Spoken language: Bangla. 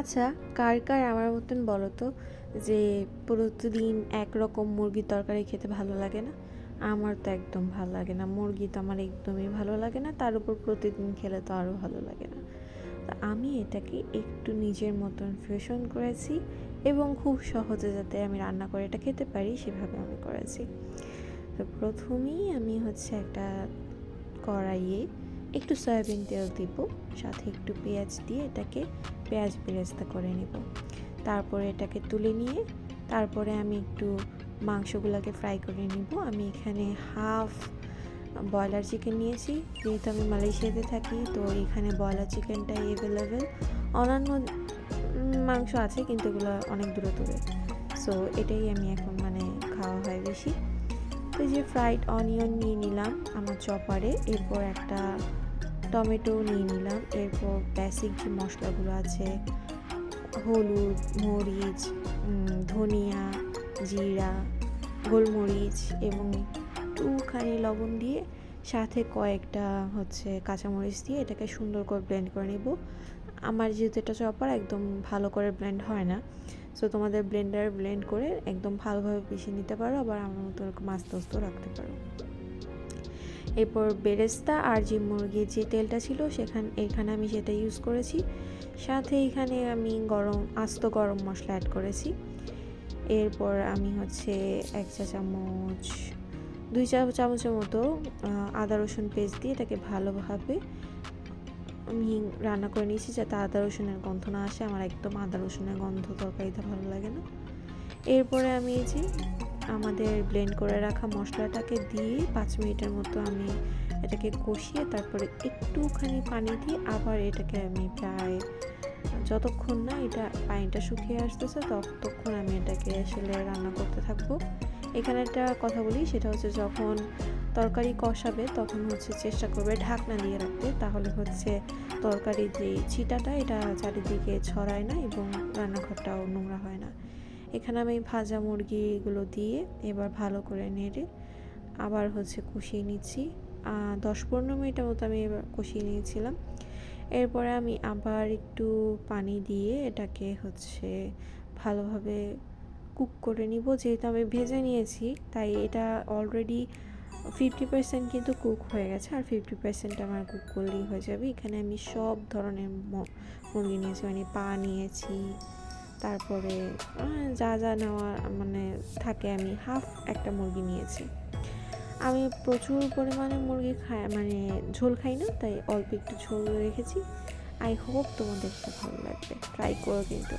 আচ্ছা কার কার আমার মতন বলো তো যে প্রতিদিন একরকম মুরগির তরকারি খেতে ভালো লাগে না? আমার তো একদম ভালো লাগে না। মুরগি তো আমার একদমই ভালো লাগে না, তার উপর প্রতিদিন খেলে তো আরও ভালো লাগে না। তো আমি এটাকে একটু নিজের মতন ফিউশন করেছি এবং খুব সহজে যাতে আমি রান্না করে এটা খেতে পারি, সেভাবে আমি করেছি। তো প্রথমেই আমি হচ্ছে একটা কড়াইয়ে একটু সয়াবিন তেল দিব, সাথে একটু পেঁয়াজ দিয়ে এটাকে পেঁয়াজ বেরেস্তা করে নেব। তারপরে এটাকে তুলে নিয়ে, তারপরে আমি একটু মাংসগুলোকে ফ্রাই করে নিব। আমি এখানে হাফ ব্রয়লার চিকেন নিয়েছি, যেহেতু আমি মালয়েশিয়াতে থাকি, তো এখানে ব্রয়লার চিকেনটাই অ্যাভেলেবেল অন্যান্য মাংস আছে, কিন্তু এগুলো অনেক দূরে দূরে সো এটাই আমি এখন মানে খাওয়া হয় বেশি। তো যে ফ্রাইড অনিয়ন নিয়ে নিলাম আমার চপারে। এরপর একটা টমেটো নিয়ে নিলাম। এরপর বেসিক যে মশলাগুলো আছে, হলুদ, মরিচ ধনিয়া, জিরা, গোলমরিচ এবং একটুখানি লবণ দিয়ে সাথে কয়েকটা হচ্ছে কাঁচামরিচ দিয়ে এটাকে সুন্দর করে ব্লেন্ড করে নেব। আমার যেহেতু এটা চপার, একদম ভালো করে ব্লেন্ড হয় না। সো তোমাদের ব্লেন্ডার ব্লেন্ড করে একদম ভালোভাবে পিষে নিতে পারো, আবার আমার মতো আস্তে আস্তে রাখতে পারো। এরপর বেরেস্তা আর যে মুরগির যে তেলটা ছিল, সেখান, এখানে আমি সেটা ইউজ করেছি। সাথে এখানে আমি গরম, আস্ত গরম মশলা অ্যাড করেছি। এরপর আমি হচ্ছে এক চা চামচ, দুই চা চামচের মতো আদা রসুন পেস্ট দিয়ে এটাকে ভালোভাবে আমি রান্না করে নিয়েছি যাতে আদা রসুনের গন্ধ না আসে। আমার একদম আদা রসুনের গন্ধ তরকারিতে ভালো লাগে না। এরপরে আমি এই যে আমাদের ব্লেন্ড করে রাখা মশলাটাকে দিয়ে পাঁচ মিনিটের মতো আমি এটাকে কষিয়ে তারপরে একটুখানি পানি দিয়ে আবার এটাকে আমি প্রায়, যতক্ষণ না এটা পানিটা শুকিয়ে আসতেছে ততক্ষণ আমি এটাকে আসলে রান্না করতে থাকব। এখানে একটা কথা বলি, সেটা হচ্ছে যখন তরকারি কষাবে তখন হচ্ছে চেষ্টা করবে ঢাকনা দিয়ে রাখতে। তাহলে হচ্ছে তরকারির যে ছিটাটা, এটা চারিদিকে ছড়ায় না এবং রান্নাঘরটাও নোংরা হয় না। এখানে আমি ভাজা মুরগিগুলো দিয়ে এবার ভালো করে নেড়ে আবার হচ্ছে কষিয়ে নিচ্ছি। দশ পনেরো মিনিটের মতো আমি এবার কষিয়ে নিয়েছিলাম। এরপরে আমি আবার একটু পানি দিয়ে এটাকে হচ্ছে ভালোভাবে কুক করে নিব। যেহেতু আমি ভেজে নিয়েছি, তাই এটা অলরেডি ফিফটি পার্সেন্ট কিন্তু কুক হয়ে গেছে আর ফিফটি পার্সেন্ট আমার কুক করলেই হয়ে যাবে। এখানে আমি সব ধরনের মুরগি নিয়েছি মানে পা নিয়েছি তারপরে যা যা নেওয়া মানে থাকে আমি হাফ একটা মুরগি নিয়েছি। আমি প্রচুর পরিমাণে মুরগি খাই মানে ঝোল খাই না, তাই অল্প একটু ঝোল রেখেছি। আই হোপ তোমাদের ভালো লাগবে। ট্রাই করো কিন্তু।